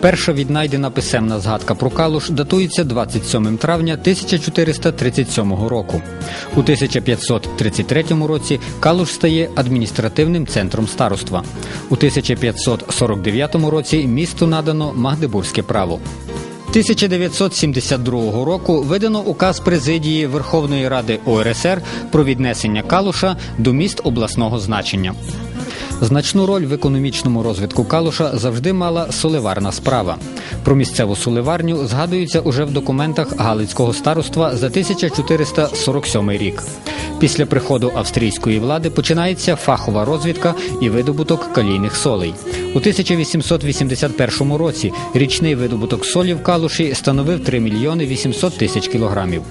Перша віднайдена писемна згадка про Калуш датується 27 травня 1437 року. У 1533 році Калуш стає адміністративним центром староства. У 1549 році місту надано Магдебурзьке право. 1972 року видано указ президії Верховної Ради ОРСР про віднесення Калуша до міст обласного значення. Значну роль в економічному розвитку Калуша завжди мала соливарна справа. Про місцеву соливарню згадується уже в документах Галицького староства за 1447 рік. Після приходу австрійської влади починається фахова розвідка і видобуток калійних солей. У 1881 році річний видобуток солі в Калуші становив 3 мільйони 800 тисяч кілограмів.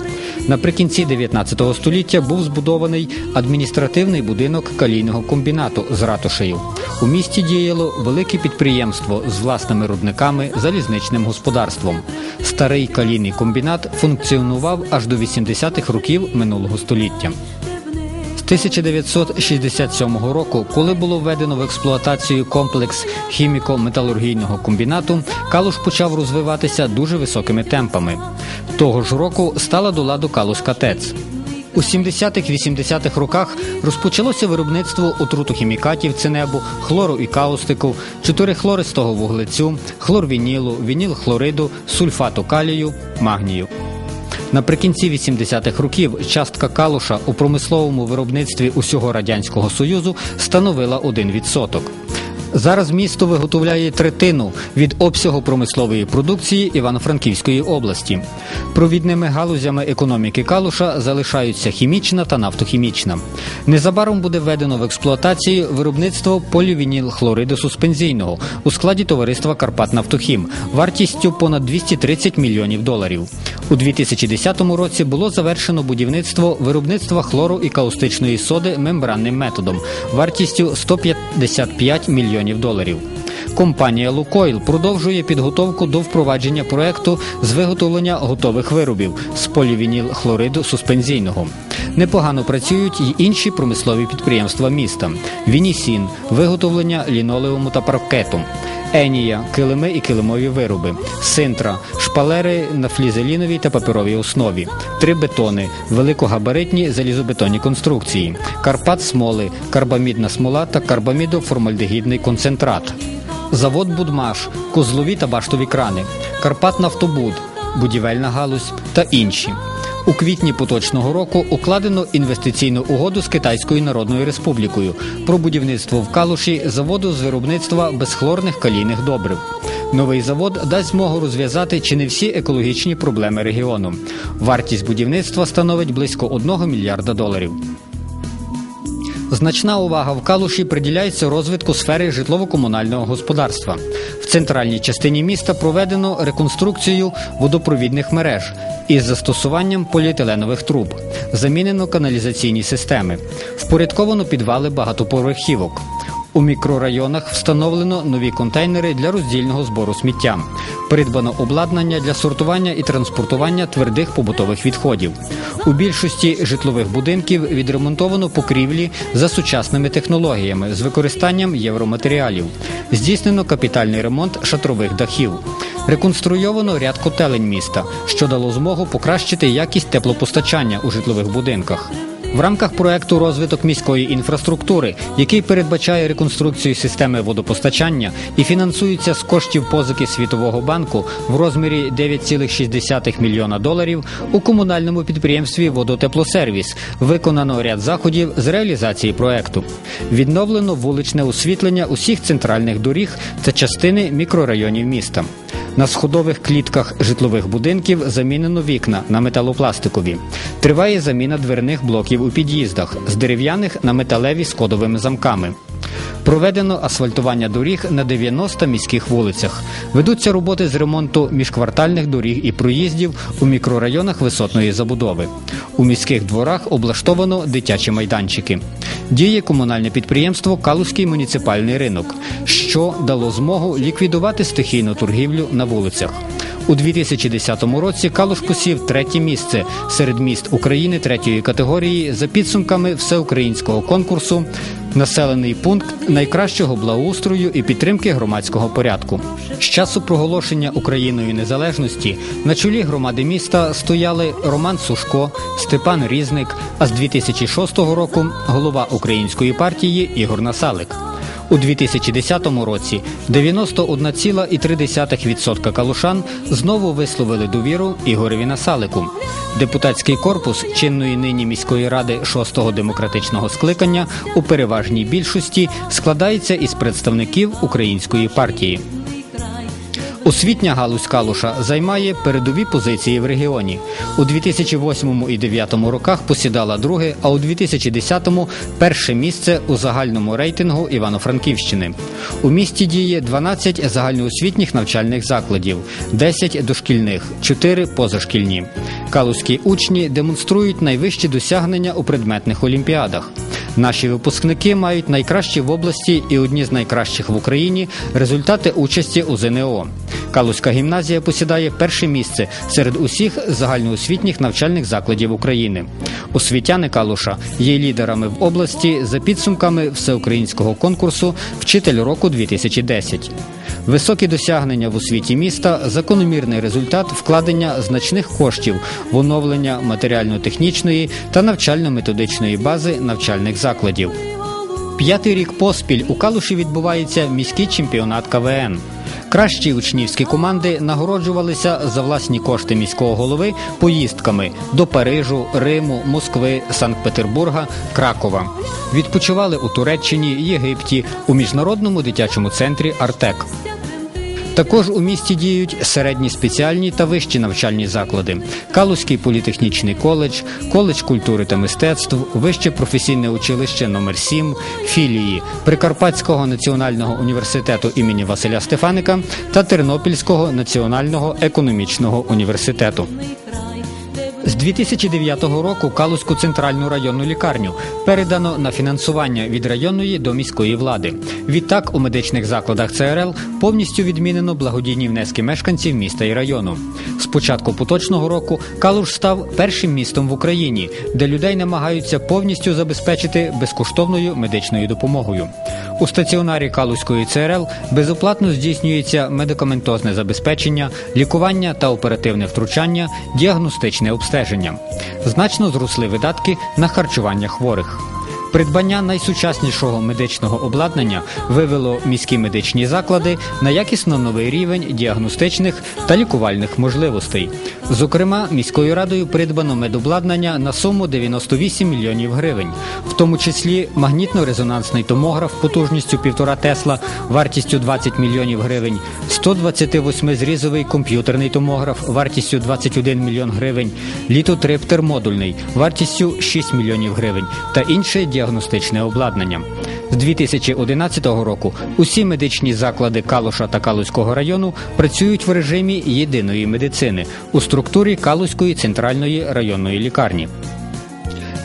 Наприкінці 19 століття був збудований адміністративний будинок калійного комбінату з ратушею. У місті діяло велике підприємство з власними рудниками, залізничним господарством. Старий калійний комбінат функціонував аж до 80-х років минулого століття. З 1967 року, коли було введено в експлуатацію комплекс хіміко-металургійного комбінату, Калуш почав розвиватися дуже високими темпами. Того ж року стала до ладу Калушка ТЕЦ. У 70-80-х роках розпочалося виробництво отрутохімікатів цинебу, хлору і каустику, чотирихлористого вуглецю, хлорвінілу, вінілхлориду, сульфату калію, магнію. Наприкінці 80-х років частка калуша у промисловому виробництві усього радянського союзу становила 1%. Зараз місто виготовляє третину від обсягу промислової продукції Івано-Франківської області. Провідними галузями економіки Калуша залишаються хімічна та нафтохімічна. Незабаром буде введено в експлуатацію виробництво полівінілхлориду суспензійного у складі товариства Карпатнафтохім вартістю понад 230 мільйонів доларів. У 2010 році було завершено будівництво виробництва хлору і каустичної соди мембранним методом вартістю 155 мільйонів доларів. Компанія Лукойл продовжує підготовку до впровадження проекту з виготовлення готових виробів з полівінілхлориду суспензійного. Непогано працюють й інші промислові підприємства міста: Вінісін, виготовлення лінолеуму та паркету. Енія, килими і килимові вироби, синтра, шпалери на флізеліновій та паперовій основі, три бетони, великогабаритні залізобетонні конструкції, Карпат смоли, карбамідна смола та карбамідоформальдегідний концентрат. Завод Будмаш, козлові та баштові крани, Карпат Нафтобуд, будівельна галузь та інші. У квітні поточного року укладено інвестиційну угоду з Китайською Народною Республікою про будівництво в Калуші заводу з виробництва безхлорних калійних добрив. Новий завод дасть змогу розв'язати чи не всі екологічні проблеми регіону. Вартість будівництва становить близько 1 мільярда доларів. Значна увага в Калуші приділяється розвитку сфери житлово-комунального господарства. В центральній частині міста проведено реконструкцію водопровідних мереж із застосуванням поліетиленових труб, замінено каналізаційні системи, впорядковано підвали багатоповерхівок. У мікрорайонах встановлено нові контейнери для роздільного збору сміття. Придбано обладнання для сортування і транспортування твердих побутових відходів. У більшості житлових будинків відремонтовано покрівлі за сучасними технологіями з використанням євроматеріалів. Здійснено капітальний ремонт шатрових дахів. Реконструйовано ряд котелень міста, що дало змогу покращити якість теплопостачання у житлових будинках. В рамках проекту розвиток міської інфраструктури, який передбачає реконструкцію системи водопостачання і фінансується з коштів позики Світового банку в розмірі 9,6 мільйона доларів, у комунальному підприємстві Водотеплосервіс виконано ряд заходів з реалізації проекту. Відновлено вуличне освітлення усіх центральних доріг та частини мікрорайонів міста. На сходових клітках житлових будинків замінено вікна на металопластикові. Триває заміна дверних блоків у під'їздах з дерев'яних на металеві з кодовими замками. Проведено асфальтування доріг на 90 міських вулицях. Ведуться роботи з ремонту міжквартальних доріг і проїздів у мікрорайонах висотної забудови. У міських дворах облаштовано дитячі майданчики. Діє комунальне підприємство Калузький муніципальний ринок, що дало змогу ліквідувати стихійну торгівлю на вулицях. У 2010 році Калуш посів третє місце серед міст України третьої категорії за підсумками всеукраїнського конкурсу населений пункт найкращого благоустрою і підтримки громадського порядку. З часу проголошення Україною незалежності на чолі громади міста стояли Роман Сушко, Степан Різник, а з 2006 року голова української партії Ігор Насалик. У 2010 році 91,3% калушан знову висловили довіру Ігореві Насалику. Депутатський корпус чинної нині міської ради 6-го демократичного скликання у переважній більшості складається із представників української партії. Освітня галузь Калуша займає передові позиції в регіоні. У 2008 і 2009 роках посідала друге, а у 2010-му – перше місце у загальному рейтингу Івано-Франківщини. У місті діє 12 загальноосвітніх навчальних закладів, 10 дошкільних, 4 позашкільні. Калузькі учні демонструють найвищі досягнення у предметних олімпіадах. Наші випускники мають найкращі в області і одні з найкращих в Україні результати участі у ЗНО. Калузька гімназія посідає перше місце серед усіх загальноосвітніх навчальних закладів України. Освітяни Калуша є лідерами в області за підсумками всеукраїнського конкурсу Вчитель року 2010 Високі досягнення в освіті міста закономірний результат вкладення значних коштів в оновлення матеріально-технічної та навчально-методичної бази навчальних закладів. П'ятий рік поспіль у Калуші відбувається міський чемпіонат КВН. Кращі учнівські команди нагороджувалися за власні кошти міського голови поїздками до Парижу, Риму, Москви, Санкт-Петербурга, Кракова. Відпочивали у Туреччині, Єгипті, у міжнародному дитячому центрі Артек. Також у місті діють середні спеціальні та вищі навчальні заклади: Калузький політехнічний коледж, коледж культури та мистецтв, вище професійне училище номер 7 філії Прикарпатського національного університету імені Василя Стефаника та Тернопільського національного економічного університету. З 2009 року Калузьку центральну районну лікарню передано на фінансування від районної до міської влади. Відтак у медичних закладах ЦРЛ повністю відмінено благодійні внески мешканців міста і району. З початку поточного року Калуш став першим містом в Україні, де людей намагаються повністю забезпечити безкоштовною медичною допомогою. У стаціонарі Калузької ЦРЛ безоплатно здійснюється медикаментозне забезпечення, лікування та оперативне втручання, діагностичне обстеження. Значно зросли видатки на харчування хворих. Придбання найсучаснішого медичного обладнання вивело міські медичні заклади на якісно новий рівень діагностичних та лікувальних можливостей. Зокрема, міською радою придбано медобладнання на суму 98 мільйонів гривень, в тому числі магнітно-резонансний томограф потужністю 1,5 Тесла вартістю 20 мільйонів гривень, 128-зрізовий комп'ютерний томограф вартістю 21 мільйон гривень, літотриптер модульний вартістю 6 мільйонів гривень та інше діагностичне обладнання. З 2011 року усі медичні заклади Калуша та Калузького району працюють в режимі єдиної медицини у структурі Калузької центральної районної лікарні.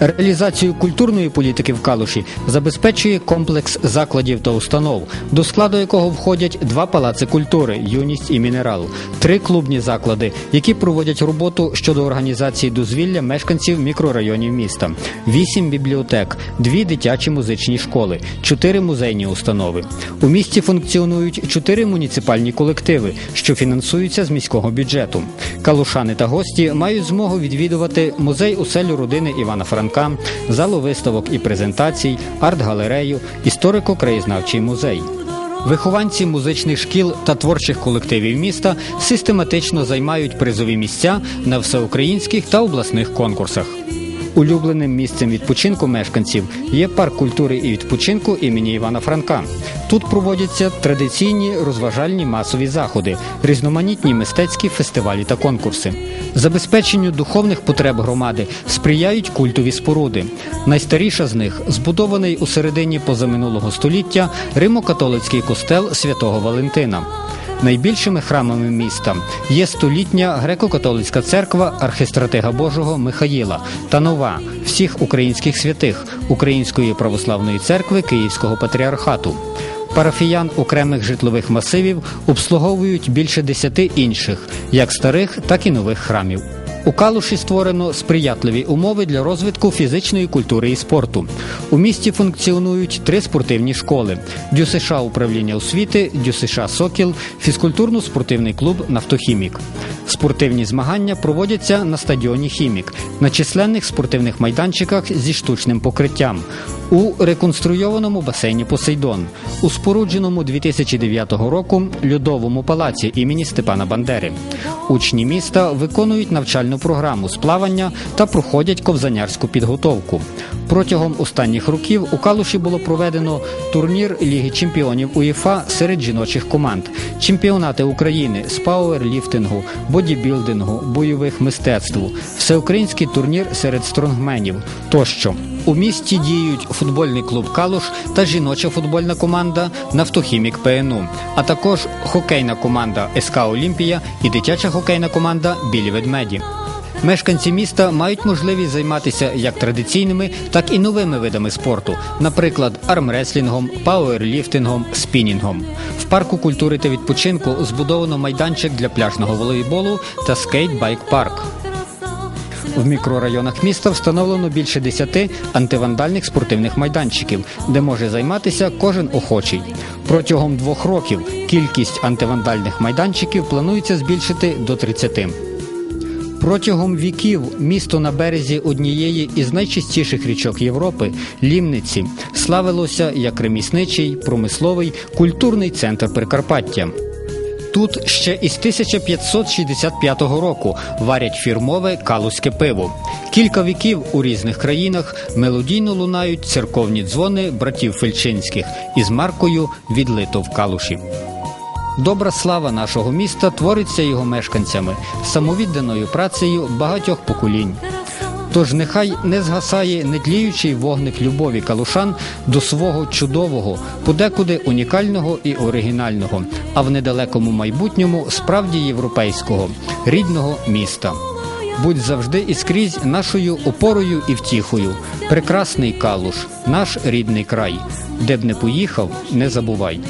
Реалізацію культурної політики в Калуші забезпечує комплекс закладів та установ, до складу якого входять два палаци культури юність і мінерал, три клубні заклади, які проводять роботу щодо організації дозвілля мешканців мікрорайонів міста, вісім бібліотек, дві дитячі музичні школи, чотири музейні установи. У місті функціонують чотири муніципальні колективи, що фінансуються з міського бюджету. Калушани та гості мають змогу відвідувати музей уселю родини Івана Франка. Франка, залу виставок і презентацій, арт-галерею, історико-краєзнавчий музей. Вихованці музичних шкіл та творчих колективів міста систематично займають призові місця на всеукраїнських та обласних конкурсах. Улюбленим місцем відпочинку мешканців є парк культури і відпочинку імені Івана Франка. Тут проводяться традиційні розважальні масові заходи, різноманітні мистецькі фестивалі та конкурси. Забезпеченню духовних потреб громади сприяють культові споруди. Найстаріша з них збудований у середині позаминулого століття Римо-католицький костел святого Валентина. Найбільшими храмами міста є столітня греко-католицька церква архістратига Божого Михаїла та нова всіх українських святих Української православної церкви Київського патріархату. Парафіян окремих житлових масивів обслуговують більше десяти інших, як старих, так і нових храмів. У Калуші створено сприятливі умови для розвитку фізичної культури і спорту. У місті функціонують три спортивні школи: ДЮСШ управління освіти, ДЮСШ Сокіл, фізкультурно-спортивний клуб Нафтохімік. Спортивні змагання проводяться на стадіоні Хімік, на численних спортивних майданчиках зі штучним покриттям, у реконструйованому басейні Посейдон, у спорудженому 2009 року льодовому палаці імені Степана Бандери. Учні міста виконують навчальну програму з плавання та проходять ковзанярську підготовку. Протягом останніх років у Калуші було проведено турнір Ліги чемпіонів УЄФА серед жіночих команд, чемпіонати України з пауерліфтингу, бодібілдингу, бойових мистецтв, всеукраїнський турнір серед стронгменів тощо. У місті діють футбольний клуб Калуш та жіноча футбольна команда Нафтохімік ПНУ, а також хокейна команда СК Олімпія і дитяча хокейна команда Білі ведмеді. Мешканці міста мають можливість займатися як традиційними, так і новими видами спорту, наприклад, армреслінгом, пауерліфтингом, спінінгом. В парку культури та відпочинку збудовано майданчик для пляжного волейболу та скейт-байк-парк. В мікрорайонах міста встановлено більше 10 антивандальних спортивних майданчиків, де може займатися кожен охочий. Протягом двох років кількість антивандальних майданчиків планується збільшити до 30. Протягом віків місто на березі однієї із найчистіших річок Європи Лімниці славилося як ремісничий, промисловий, культурний центр Прикарпаття. Тут ще із 1565 року варять фірмове калузьке пиво. Кілька віків у різних країнах мелодійно лунають церковні дзвони братів Фельчинських із маркою відлито в калуші. Добра слава нашого міста твориться його мешканцями, самовідданою працею багатьох поколінь. Тож нехай не згасає нетліючий вогник любові калушан до свого чудового, подекуди унікального і оригінального, а в недалекому майбутньому справді європейського, рідного міста. Будь завжди і скрізь нашою опорою і втіхою. Прекрасний калуш, наш рідний край. Де б не поїхав, не забувай.